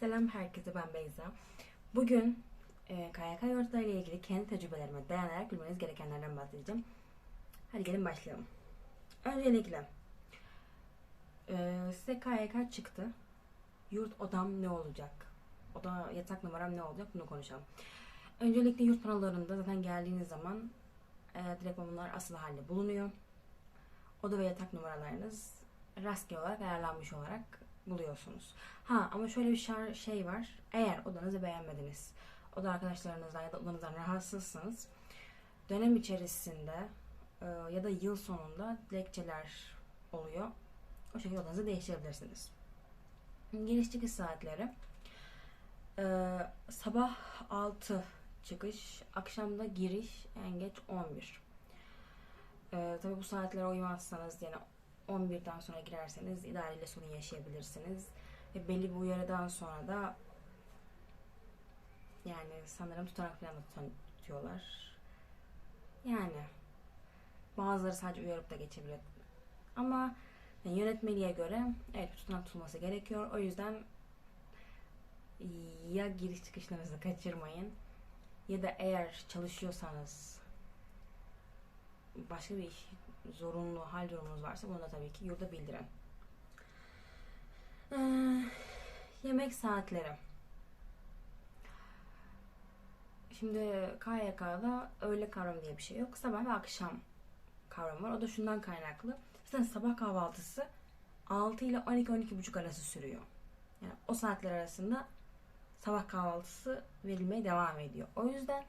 Selam herkese ben Beyza. Bugün e, KYK yurtları ile ilgili kendi tecrübelerime dayanarak bilmeniz gerekenlerden bahsedeceğim. Hadi gelin başlayalım. Öncelikle e, size KYK çıktı. Yurt odam ne olacak? Oda yatak numaram ne olacak? Bunu konuşalım. Öncelikle yurt panolarında zaten geldiğiniz zaman e, direkt bunlar asıl halde bulunuyor. Oda ve yatak numaralarınız rastgele olarak ayarlanmış olarak buluyorsunuz. Ha ama şöyle bir şar- şey var. Eğer odanızı beğenmediniz, oda arkadaşlarınızdan ya da odanızdan rahatsızsınız, dönem içerisinde e, ya da yıl sonunda dilekçeler oluyor. O şekilde odanızı değiştirebilirsiniz. Giriş çıkış saatleri e, sabah 6 çıkış, akşamda giriş en geç 11. E, tabii bu saatlere uymazsanız yani 11'den sonra girerseniz idareyle sorun yaşayabilirsiniz. Ve belli bir uyarıdan sonra da yani sanırım tutanak falan da tutuyorlar. Yani bazıları sadece uyarıp da geçebiliyor. Ama yani yönetmeliğe göre evet tutanak tutulması gerekiyor. O yüzden ya giriş çıkışlarınızı kaçırmayın ya da eğer çalışıyorsanız başka bir iş zorunlu hal durumunuz varsa bunu da tabii ki yurda bildirin. Ee, yemek saatleri. Şimdi KYK'da öğle kavramı diye bir şey yok. Sabah ve akşam kavramı var. O da şundan kaynaklı. Zaten sabah kahvaltısı 6 ile 12-12.30 arası sürüyor. Yani o saatler arasında sabah kahvaltısı verilmeye devam ediyor. O yüzden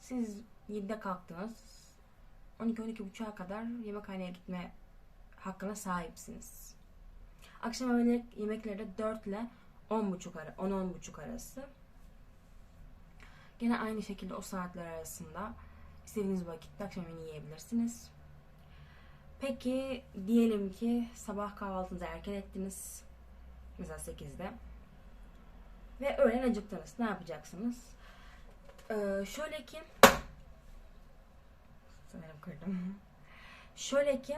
siz 7'de kalktınız. 12-12.30'a kadar yemekhaneye gitme hakkına sahipsiniz. Akşam öğle yemekleri de 4 ile 10.30 ara, 10-10.30 arası. Gene aynı şekilde o saatler arasında istediğiniz vakitte akşam yemeğini yiyebilirsiniz. Peki diyelim ki sabah kahvaltınızı erken ettiniz. Mesela 8'de. Ve öğlen acıktınız. Ne yapacaksınız? Ee, şöyle ki sanırım kırdım. Şöyle ki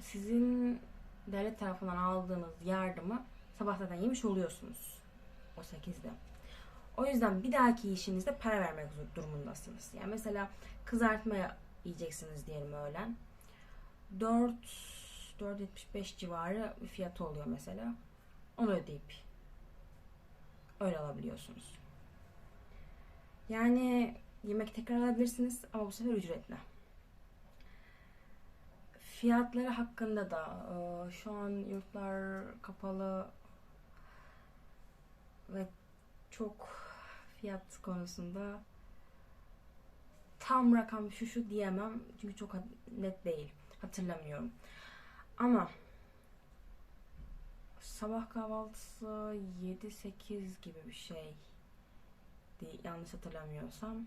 sizin devlet tarafından aldığınız yardımı sabah zaten yemiş oluyorsunuz. O 8'de. O yüzden bir dahaki işinizde para vermek durumundasınız. Yani mesela kızartma yiyeceksiniz diyelim öğlen. 4 4.75 civarı bir fiyatı oluyor mesela. Onu ödeyip öyle alabiliyorsunuz. Yani yemek tekrar alabilirsiniz ama bu sefer ücretli. Fiyatları hakkında da e, şu an yurtlar kapalı ve çok fiyat konusunda tam rakam şu şu diyemem çünkü çok net değil hatırlamıyorum. Ama sabah kahvaltısı 7-8 gibi bir şey yanlış hatırlamıyorsam.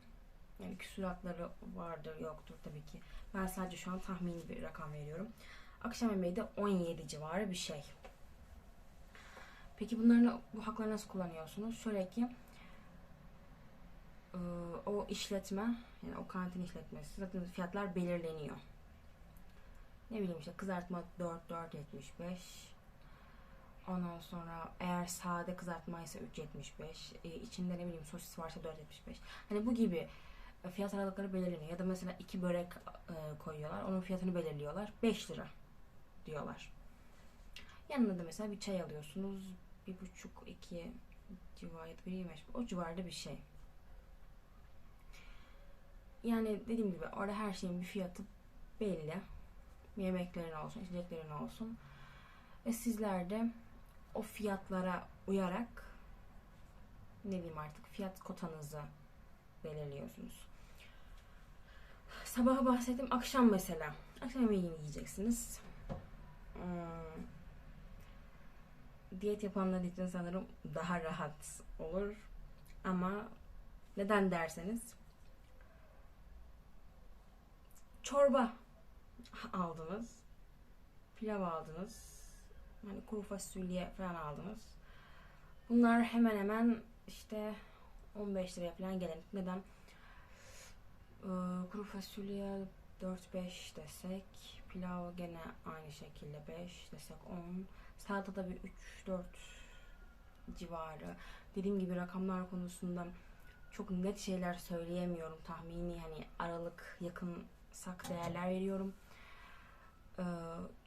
Yani küsuratları vardır yoktur tabii ki. Ben sadece şu an tahmini bir rakam veriyorum. Akşam yemeği de 17 civarı bir şey. Peki bunların bu hakları nasıl kullanıyorsunuz? Şöyle ki e, o işletme yani o kantin işletmesi zaten fiyatlar belirleniyor. Ne bileyim işte kızartma 4 4.75 Ondan sonra eğer sade kızartma ise 3.75 e, içinde ne bileyim sosis varsa 4.75 hani bu gibi fiyat aralıkları belirleniyor. Ya da mesela iki börek e, koyuyorlar onun fiyatını belirliyorlar. 5 lira diyorlar. Yanına da mesela bir çay alıyorsunuz. Bir buçuk iki civarı bir yemek o civarda bir şey. Yani dediğim gibi orada her şeyin bir fiyatı belli. Yemeklerin olsun içeceklerin olsun. Ve sizler de o fiyatlara uyarak ne diyeyim artık fiyat kotanızı belirliyorsunuz. Sabahı bahsettim. Akşam mesela. Akşam yemeğini yiyeceksiniz. Hmm. Diyet yapanlar için sanırım daha rahat olur. Ama neden derseniz çorba aldınız. Pilav aldınız hani kuru fasulye falan aldınız. Bunlar hemen hemen işte 15 liraya falan gelen. Neden? Ee, kuru fasulye 4-5 desek, pilav gene aynı şekilde 5 desek 10, salatada bir 3-4 civarı. Dediğim gibi rakamlar konusunda çok net şeyler söyleyemiyorum. Tahmini hani aralık yakınsak değerler veriyorum. Ee,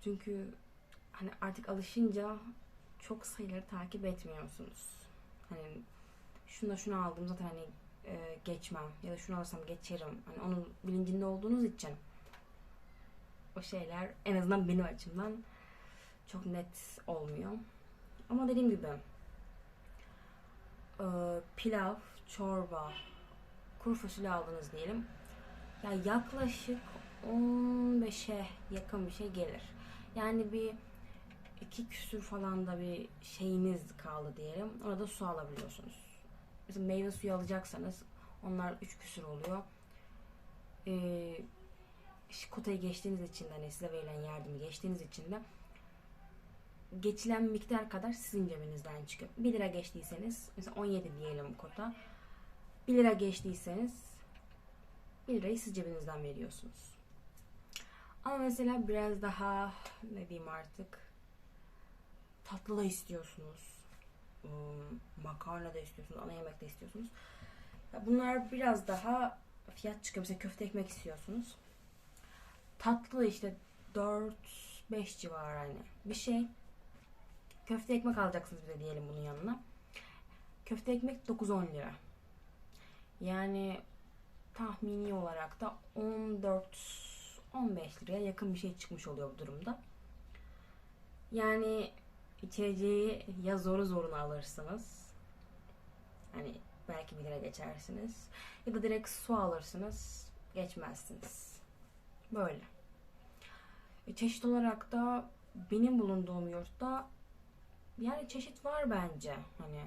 çünkü hani artık alışınca çok sayıları takip etmiyorsunuz. Hani şuna şunu aldım zaten hani e, geçmem ya da şunu alırsam geçerim. Hani onun bilincinde olduğunuz için o şeyler en azından benim açımdan çok net olmuyor. Ama dediğim gibi e, pilav, çorba, kuru fasulye aldınız diyelim. Ya yaklaşık 15'e yakın bir şey gelir. Yani bir iki küsür falan da bir şeyiniz kaldı diyelim. Orada su alabiliyorsunuz. Mesela meyve suyu alacaksanız onlar üç küsür oluyor. Ee, kotayı geçtiğiniz için de hani size verilen yardımı geçtiğiniz için de geçilen miktar kadar sizin cebinizden çıkıyor. 1 lira geçtiyseniz mesela 17 diyelim kota. 1 lira geçtiyseniz 1 lirayı siz cebinizden veriyorsunuz. Ama mesela biraz daha ne diyeyim artık tatlı istiyorsunuz. Im, Makarna da istiyorsunuz. Ana yemek de istiyorsunuz. Bunlar biraz daha fiyat çıkıyor. Mesela köfte ekmek istiyorsunuz. Tatlı işte 4-5 civarı hani bir şey. Köfte ekmek alacaksınız bir de diyelim bunun yanına. Köfte ekmek 9-10 lira. Yani tahmini olarak da 14-15 liraya yakın bir şey çıkmış oluyor bu durumda. Yani içeceği ya zoru zoruna alırsınız. Hani belki 1 lira geçersiniz. Ya da direkt su alırsınız. Geçmezsiniz. Böyle. E, çeşit olarak da benim bulunduğum yurtta yani çeşit var bence. Hani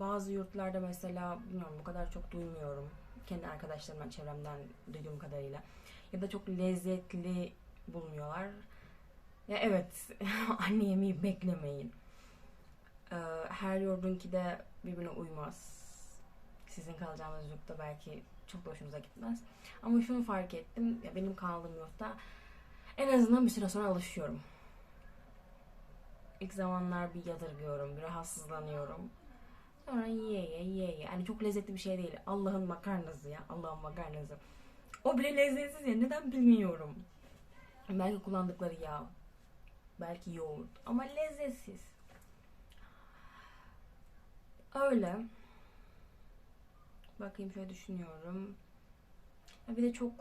bazı yurtlarda mesela bilmiyorum bu kadar çok duymuyorum. Kendi arkadaşlarımdan, çevremden duyduğum kadarıyla. Ya da çok lezzetli bulmuyorlar. Ya evet, anne yemeği beklemeyin. Ee, her yurdunki de birbirine uymaz. Sizin kalacağınız yurtta belki çok da hoşunuza gitmez. Ama şunu fark ettim. Ya benim kaldığım yurtta en azından bir süre sonra alışıyorum. İlk zamanlar bir yadırgıyorum, bir rahatsızlanıyorum. Sonra ye ye ye ye. Yani çok lezzetli bir şey değil. Allah'ın makarnası ya. Allah'ın makarnası. O bile lezzetsiz ya. Neden bilmiyorum. Belki kullandıkları yağ. Belki yoğurt. Ama lezzetsiz. Öyle. Bakayım şöyle düşünüyorum. Bir de çok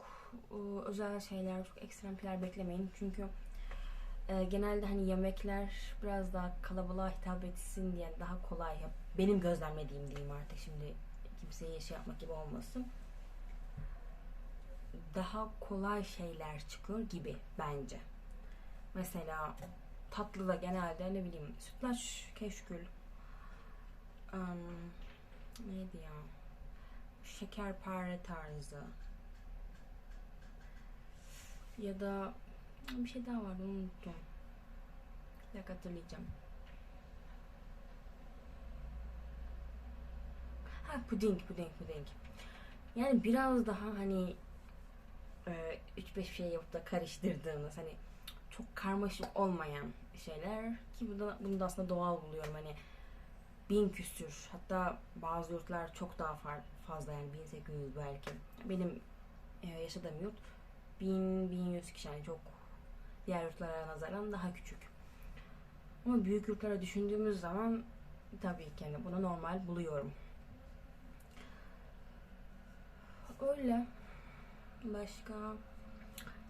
e, özel şeyler, çok ekstrem şeyler beklemeyin. Çünkü e, genelde hani yemekler biraz daha kalabalığa hitap etsin diye daha kolay. Benim gözlemlediğim diyeyim artık şimdi kimseye şey yapmak gibi olmasın. Daha kolay şeyler çıkıyor gibi bence. Mesela tatlı da genelde ne bileyim sütlaç, keşkül, ım, neydi ya? Şekerpare tarzı. Ya da bir şey daha vardı unuttum. Bir dakika hatırlayacağım. Ha puding, puding, puding. Yani biraz daha hani 3-5 şey yapıp da karıştırdığınız hani çok karmaşık olmayan şeyler. Ki bunu da, bunu da aslında doğal buluyorum. Hani bin küsür hatta bazı yurtlar çok daha fazla yani 1800 belki. Benim e, yaşadığım yurt 1000-1100 kişi yani çok diğer yurtlara nazaran daha küçük. Ama büyük yurtlara düşündüğümüz zaman tabii ki yani bunu normal buluyorum. Öyle. Başka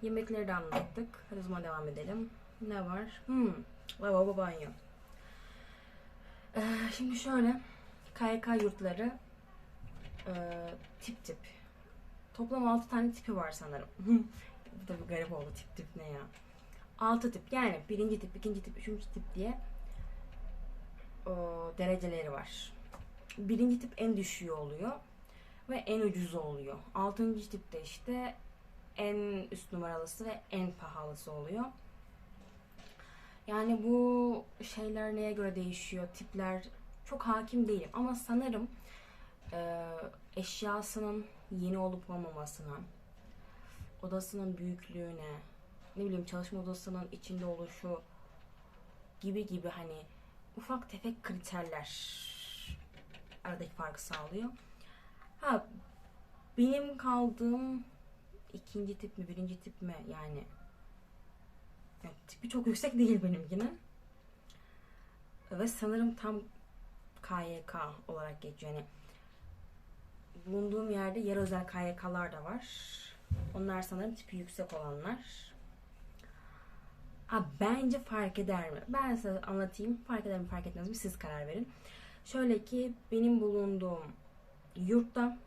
yemekleri de anlattık hadi zaman devam edelim ne var hmm, lavabo banyo ee, şimdi şöyle KYK yurtları e, tip tip. Toplam 6 tane tipi var sanırım. Bu da bir garip oldu tip tip ne ya. 6 tip yani birinci tip, ikinci tip, üçüncü tip diye o, dereceleri var. Birinci tip en düşüğü oluyor ve en ucuzu oluyor. Altıncı tipte işte en üst numaralısı ve en pahalısı oluyor. Yani bu şeyler neye göre değişiyor, tipler çok hakim değilim ama sanırım e, eşyasının yeni olup olmamasına, odasının büyüklüğüne, ne bileyim çalışma odasının içinde oluşu gibi gibi hani ufak tefek kriterler aradaki farkı sağlıyor. Ha benim kaldığım ikinci tip mi birinci tip mi yani yani tipi çok yüksek değil benimkinin. Ve sanırım tam KYK olarak geçiyor. Yani bulunduğum yerde yer özel KYK'lar da var. Onlar sanırım tipi yüksek olanlar. Ha, bence fark eder mi? Ben size anlatayım. Fark eder mi fark etmez mi? Siz karar verin. Şöyle ki benim bulunduğum yurtta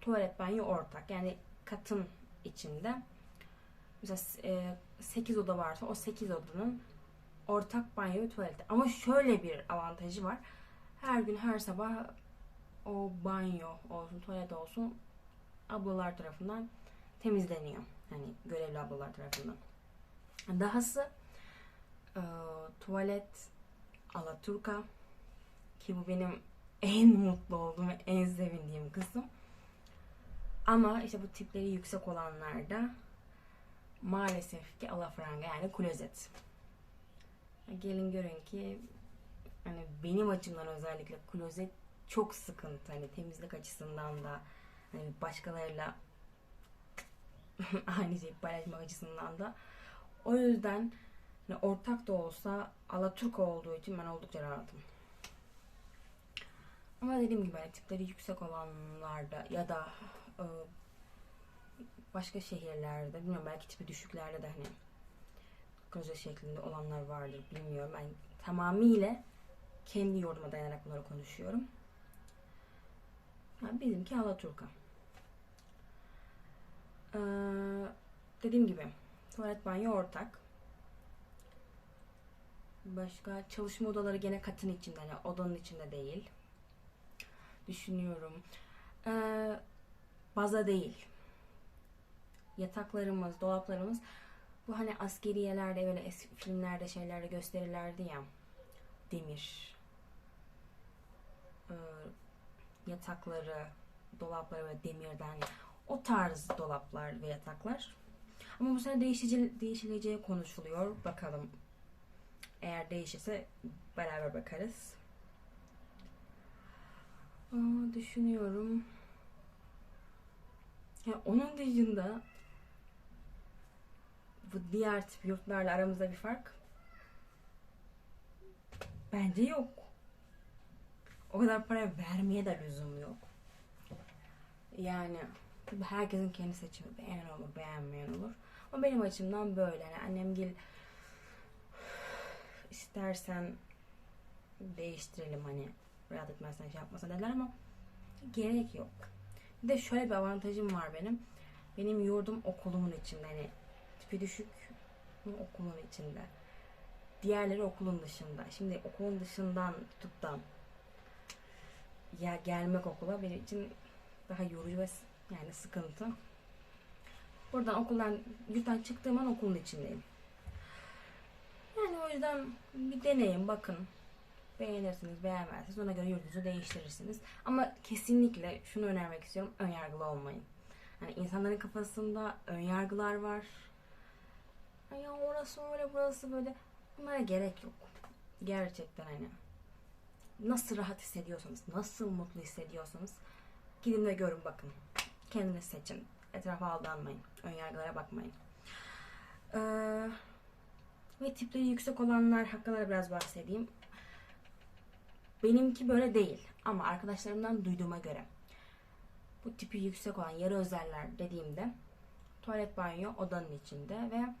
tuvalet banyo ortak. Yani katın içinde. Mesela 8 oda varsa o 8 odanın ortak banyo ve tuvaleti. Ama şöyle bir avantajı var. Her gün her sabah o banyo olsun, tuvalet olsun ablalar tarafından temizleniyor. Hani görevli ablalar tarafından. Dahası e, tuvalet Alaturka ki bu benim en mutlu olduğum ve en sevindiğim kısım. Ama işte bu tipleri yüksek olanlarda maalesef ki alafranga yani klozet. Gelin görün ki hani benim açımdan özellikle klozet çok sıkıntı. Hani temizlik açısından da hani başkalarıyla aynı şeyi paylaşmak açısından da. O yüzden hani ortak da olsa Alaturka olduğu için ben oldukça rahatım. Ama dediğim gibi hani tipleri yüksek olanlarda ya da başka şehirlerde bilmiyorum belki tipi düşüklerde de hani proje şeklinde olanlar vardır bilmiyorum. Ben tamamıyla kendi yorduma dayanarak bunları konuşuyorum. Yani bizimki Alaturka. Ee, dediğim gibi tuvalet banyo ortak. Başka çalışma odaları gene katın içinde yani odanın içinde değil. Düşünüyorum. Ee, baza değil. Yataklarımız, dolaplarımız bu hani askeriyelerde böyle eski filmlerde şeylerde gösterirlerdi ya. Demir. Ee, yatakları, dolapları ve demirden o tarz dolaplar ve yataklar. Ama bu sene değişici, değişileceği konuşuluyor. Bakalım. Eğer değişirse beraber bakarız. Aa, düşünüyorum. Ya onun dışında bu diğer tip yurtlarla aramızda bir fark bence yok. O kadar para vermeye de lüzum yok. Yani tabii herkesin kendi seçimi beğenen olur, beğenmeyen olur. Ama benim açımdan böyle. Yani annem gel istersen değiştirelim hani rahat etmezsen şey yapmasa dediler ama gerek yok. Bir de şöyle bir avantajım var benim. Benim yurdum okulumun içinde. Hani tipi düşük okulun içinde. Diğerleri okulun dışında. Şimdi okulun dışından tutup da ya gelmek okula benim için daha yorucu ve yani sıkıntı. Buradan okuldan yurttan çıktığım an okulun içindeyim. Yani o yüzden bir deneyin bakın. Beğenirsiniz, beğenmezsiniz. Ona göre yurdunuzu değiştirirsiniz. Ama kesinlikle şunu önermek istiyorum. Önyargılı olmayın. Yani insanların kafasında önyargılar var. Ya orası öyle, burası böyle. Bunlara gerek yok. Gerçekten hani. Nasıl rahat hissediyorsanız, nasıl mutlu hissediyorsanız gidin de görün bakın. Kendiniz seçin. Etrafa aldanmayın. Önyargılara bakmayın. Ee, ve tipleri yüksek olanlar hakkında biraz bahsedeyim. Benimki böyle değil. Ama arkadaşlarımdan duyduğuma göre bu tipi yüksek olan yarı özeller dediğimde tuvalet banyo odanın içinde ve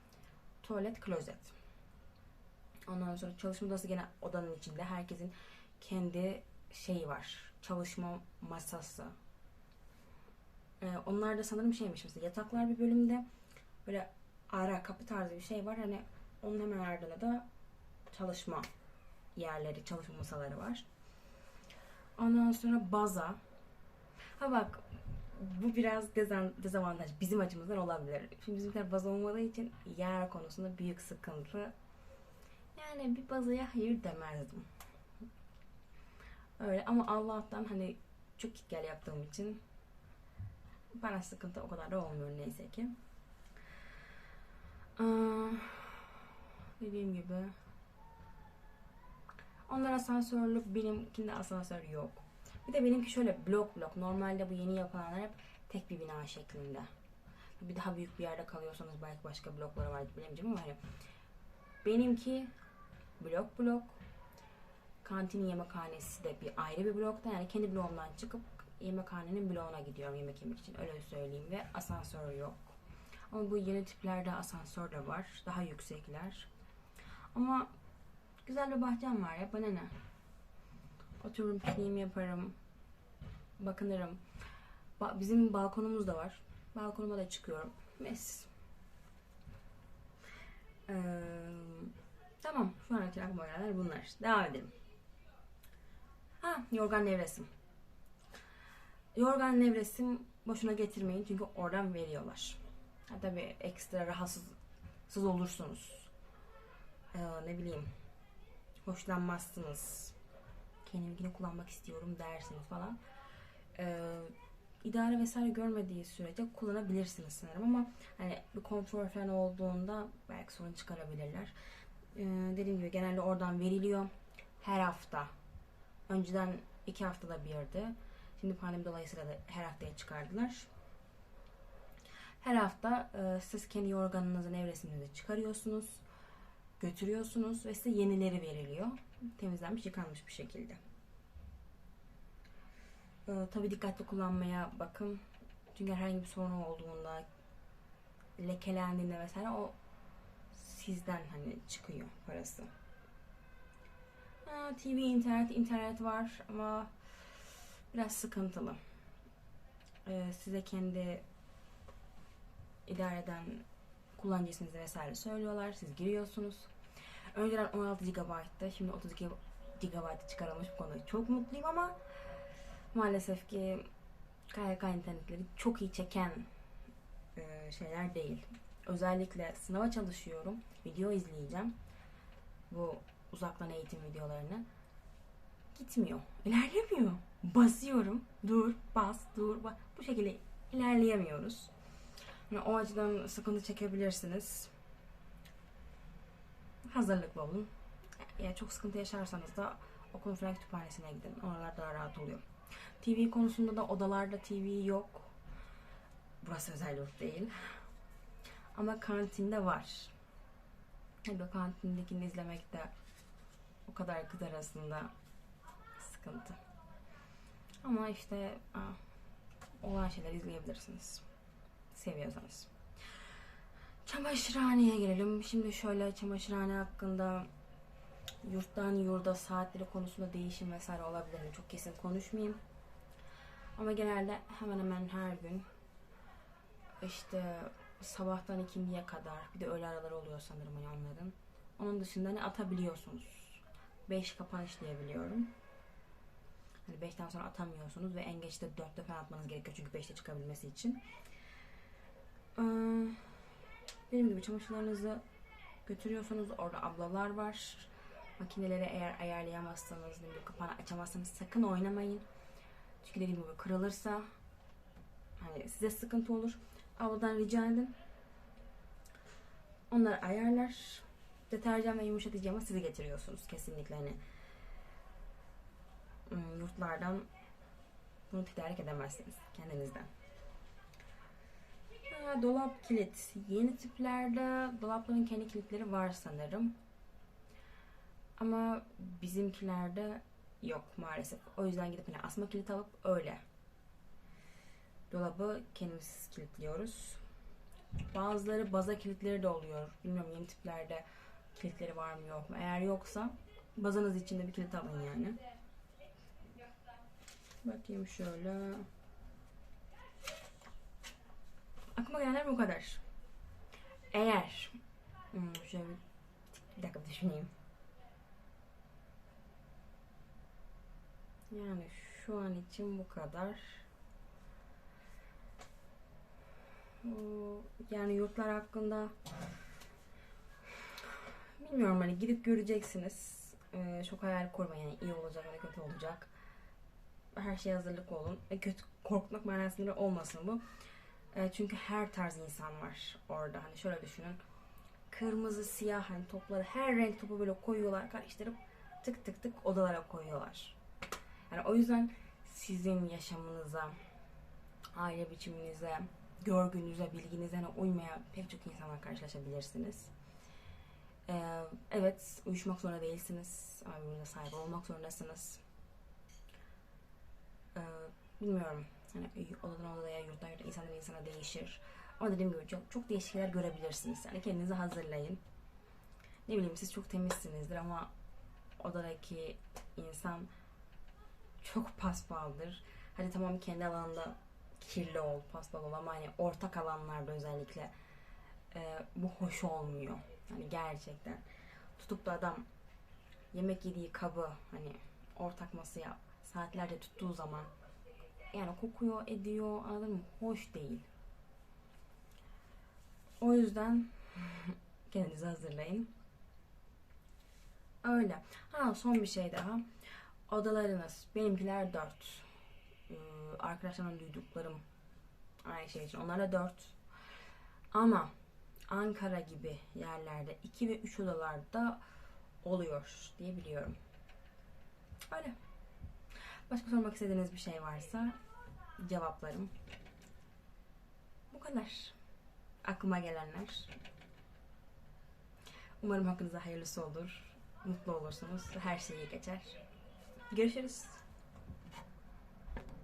tuvalet klozet. Ondan sonra çalışma odası gene odanın içinde. Herkesin kendi şeyi var. Çalışma masası. Ee, onlar da sanırım şeymiş mesela yataklar bir bölümde böyle ara kapı tarzı bir şey var. Hani onun hemen ardında da çalışma yerleri, çalışma masaları var. Ondan sonra baza. Ha bak bu biraz dezavantaj bizim açımızdan olabilir. Şimdi bizimkiler baza olmadığı için yer konusunda büyük sıkıntı. Yani bir bazaya hayır demezdim. Öyle ama Allah'tan hani çok gel yaptığım için bana sıkıntı o kadar da olmuyor neyse ki. Aa, dediğim gibi Onlar asansörlü, benimkinde asansör yok. Bir de benimki şöyle blok blok. Normalde bu yeni yapılanlar hep tek bir bina şeklinde. Bir daha büyük bir yerde kalıyorsanız belki başka blokları vardır bilemeyeceğim ama hani benimki blok blok. Kantin yemekhanesi de bir ayrı bir blokta. Yani kendi bloğumdan çıkıp yemekhanenin bloğuna gidiyorum yemek yemek için. Öyle söyleyeyim ve asansör yok. Ama bu yeni tiplerde asansör de var. Daha yüksekler. Ama güzel bir bahçem var ya bana ne? Otururum pikniğimi yaparım. Bakınırım. Ba- bizim balkonumuz da var. Balkonuma da çıkıyorum. Mes. Ee, tamam. Şu an aklıma gelenler bunlar. Devam edelim. Ha, yorgan nevresim. Yorgan nevresim boşuna getirmeyin çünkü oradan veriyorlar. Ha, tabii ekstra rahatsız olursunuz. Ee, ne bileyim hoşlanmazsınız. Kendimkini kullanmak istiyorum dersiniz falan. Ee, idare vesaire görmediği sürece kullanabilirsiniz sanırım ama hani bir kontrol falan olduğunda belki sorun çıkarabilirler. Ee, dediğim gibi genelde oradan veriliyor. Her hafta. Önceden iki haftada birdi. Şimdi pandemi dolayısıyla da her haftaya çıkardılar. Her hafta e, siz kendi yorganınızın evresinizi çıkarıyorsunuz. Götürüyorsunuz ve size yenileri veriliyor. Temizlenmiş, yıkanmış bir şekilde. E, tabii dikkatli kullanmaya bakın. Çünkü herhangi bir sorun olduğunda lekelendiğinde mesela o sizden hani çıkıyor parası. Ha, TV, internet, internet var ama biraz sıkıntılı. Ee, size kendi idare eden kullanıcı vesaire söylüyorlar. Siz giriyorsunuz. Önceden 16 GB'tı. Şimdi 32 GB'a çıkarılmış bu konuda çok mutluyum ama maalesef ki KYK internetleri çok iyi çeken e, şeyler değil. Özellikle sınava çalışıyorum. Video izleyeceğim. Bu uzaktan eğitim videolarını. Gitmiyor. ilerlemiyor. Basıyorum. Dur, bas, dur, bas. Bu şekilde ilerleyemiyoruz. Yani o açıdan sıkıntı çekebilirsiniz. Hazırlıklı olun. Eğer çok sıkıntı yaşarsanız da okul falan kütüphanesine gidin. Oralar daha rahat oluyor. TV konusunda da odalarda TV yok. Burası özel yurt değil. Ama kantinde var. Tabii kantindekini izlemek de o kadar kız arasında sıkıntı. Ama işte aa, olan şeyler izleyebilirsiniz. Seviyorsanız. Çamaşırhaneye gelelim. Şimdi şöyle çamaşırhane hakkında yurttan yurda saatleri konusunda değişim vesaire olabilir? Çok kesin konuşmayayım. Ama genelde hemen hemen her gün işte sabahtan ikindiye kadar bir de öğle araları oluyor sanırım hani onların. Onun dışında ne atabiliyorsunuz. 5 kapanış diyebiliyorum. Hani 5'ten sonra atamıyorsunuz ve en geç de 4'te falan atmanız gerekiyor çünkü 5'te çıkabilmesi için. Ee, Benim gibi çamaşırlarınızı götürüyorsunuz. Orada ablalar var. Makineleri eğer ayarlayamazsanız, ne kapağını açamazsanız sakın oynamayın. Çünkü dediğim gibi kırılırsa hani size sıkıntı olur. Abladan rica edin. Onlar ayarlar. Deterjan ve yumuşatıcı ama sizi getiriyorsunuz kesinlikle hani hmm, yurtlardan bunu tedarik edemezsiniz kendinizden. Dolap kilit. Yeni tiplerde dolapların kendi kilitleri var sanırım. Ama bizimkilerde yok maalesef. O yüzden gidip hani asma kilit alıp öyle dolabı kendimiz kilitliyoruz. Bazıları baza kilitleri de oluyor. Bilmiyorum yeni tiplerde kilitleri var mı yok mu. Eğer yoksa bazanız içinde bir kilit alın yani. Bakayım şöyle. Aklıma gelenler bu kadar. Eğer hmm, şöyle bir, dakika düşüneyim. Yani şu an için bu kadar. Yani yurtlar hakkında bilmiyorum hani gidip göreceksiniz. Ee, çok hayal kurmayın yani iyi olacak ya da kötü olacak. Her şeye hazırlıklı olun. E, kötü korkmak manasında olmasın bu. E, çünkü her tarz insan var orada. Hani şöyle düşünün. Kırmızı, siyah hani topları her renk topu böyle koyuyorlar karıştırıp tık tık tık odalara koyuyorlar. Yani o yüzden sizin yaşamınıza, aile biçiminize, görgünüze, bilginize hani uymayan pek çok insanla karşılaşabilirsiniz. Ee, evet, uyuşmak zorunda değilsiniz. Ama birbirinize sahip olmak zorundasınız. Ee, bilmiyorum. Hani odadan odaya, yurttan yurta, insandan insana değişir. Ama dediğim gibi çok, çok değişik görebilirsiniz. Yani kendinizi hazırlayın. Ne bileyim siz çok temizsinizdir ama odadaki insan çok paspaldır. Hadi tamam kendi alanında kirli ol, paspal ol ama hani ortak alanlarda özellikle e, bu hoş olmuyor. Hani gerçekten. Tutup da adam yemek yediği kabı hani ortak masaya saatlerce tuttuğu zaman yani kokuyor, ediyor, anladın mı? Hoş değil. O yüzden kendinizi hazırlayın. Öyle. Ha son bir şey daha. Odalarınız. Benimkiler 4. Ee, arkadaşlarımdan duyduklarım aynı şey için. Onlar da 4. Ama Ankara gibi yerlerde 2 ve 3 odalarda oluyor diye biliyorum. Öyle. Başka sormak istediğiniz bir şey varsa cevaplarım. Bu kadar. Aklıma gelenler. Umarım hakkınızda hayırlısı olur. Mutlu olursunuz. Her şey iyi geçer. Görüşürüz.